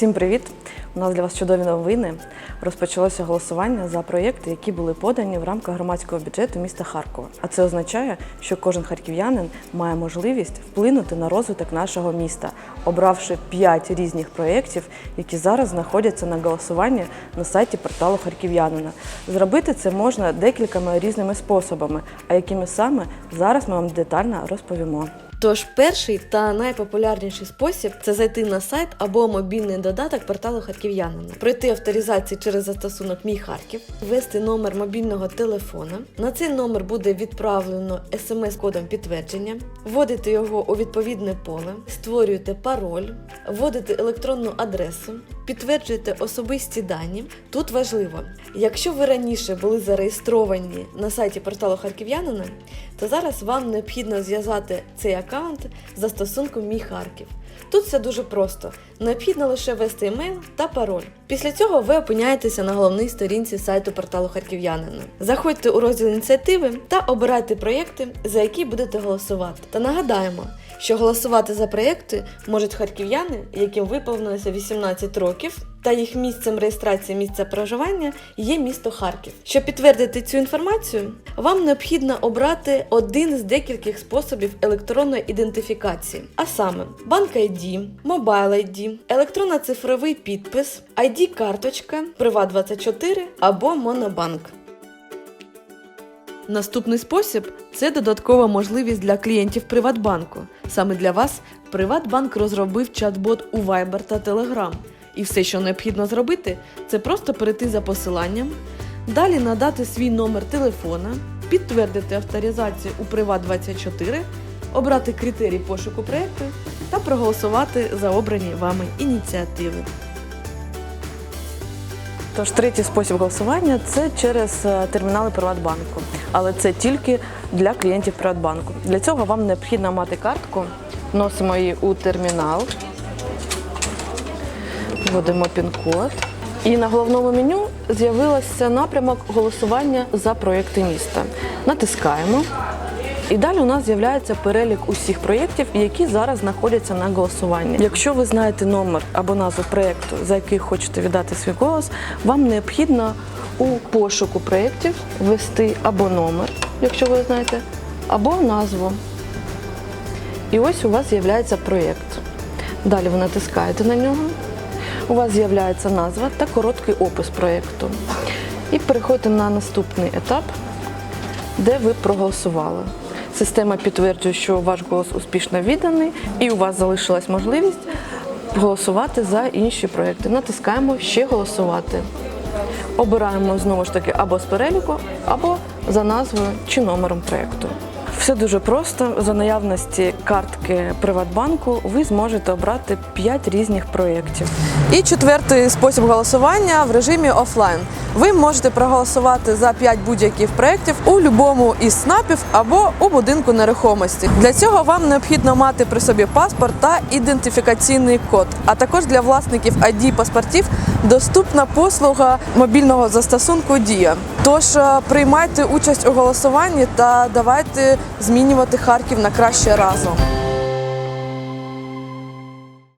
Всім привіт! У нас для вас чудові новини. Розпочалося голосування за проєкти, які були подані в рамках громадського бюджету міста Харкова. А це означає, що кожен харків'янин має можливість вплинути на розвиток нашого міста, обравши 5 різних проєктів, які зараз знаходяться на голосуванні на сайті порталу Харків'янина. Зробити це можна декількома різними способами, а якими саме зараз ми вам детально розповімо. Тож перший та найпопулярніший спосіб це зайти на сайт або мобільний додаток порталу Харків'янина, пройти авторизацію через застосунок Мій Харків, ввести номер мобільного телефона. На цей номер буде відправлено смс-кодом підтвердження, вводите його у відповідне поле, створюєте пароль, вводите електронну адресу, підтверджуєте особисті дані. Тут важливо, якщо ви раніше були зареєстровані на сайті порталу Харків'янина, то зараз вам необхідно зв'язати цей аккаунт за застосунком Мій Харків. Тут все дуже просто. Необхідно лише ввести емейл та пароль. Після цього ви опиняєтеся на головній сторінці сайту порталу Харків'янина. Заходьте у розділ ініціативи та обирайте проєкти, за які будете голосувати. Та нагадаємо, що голосувати за проєкти можуть харків'яни, яким виповнилося 18 років, та їх місцем реєстрації місця проживання є місто Харків. Щоб підтвердити цю інформацію, вам необхідно обрати один з декількох способів електронної ідентифікації, а саме банк ID, Mobile ID, електронно-цифровий підпис, ID-карточка, Приват24 або Монобанк. Наступний спосіб це додаткова можливість для клієнтів Приватбанку. Саме для вас Приватбанк розробив чат-бот у Viber та Telegram. І все, що необхідно зробити, це просто перейти за посиланням, далі надати свій номер телефона, підтвердити авторизацію у Приват24, обрати критерій пошуку проєкту та проголосувати за обрані вами ініціативи. Тож третій спосіб голосування це через е, термінали Приватбанку, але це тільки для клієнтів Приватбанку. Для цього вам необхідно мати картку, вносимо її у термінал, вводимо пін-код. І на головному меню з'явився напрямок голосування за проєкти міста. Натискаємо. І далі у нас з'являється перелік усіх проєктів, які зараз знаходяться на голосуванні. Якщо ви знаєте номер або назву проєкту, за який хочете віддати свій голос, вам необхідно у пошуку проєктів ввести або номер, якщо ви знаєте, або назву. І ось у вас з'являється проєкт. Далі ви натискаєте на нього. У вас з'являється назва та короткий опис проєкту. І переходите на наступний етап, де ви проголосували. Система підтверджує, що ваш голос успішно відданий, і у вас залишилась можливість голосувати за інші проекти. Натискаємо ще голосувати. Обираємо знову ж таки або з переліку, або за назвою чи номером проєкту. Все дуже просто. За наявності картки Приватбанку ви зможете обрати 5 різних проєктів. І четвертий спосіб голосування в режимі офлайн. Ви можете проголосувати за 5 будь-яких проєктів у будь-якому із СНАПів або у будинку нерухомості. Для цього вам необхідно мати при собі паспорт та ідентифікаційний код. А також для власників ID паспортів доступна послуга мобільного застосунку Дія. Тож е, приймайте участь у голосуванні та давайте змінювати Харків на краще разом.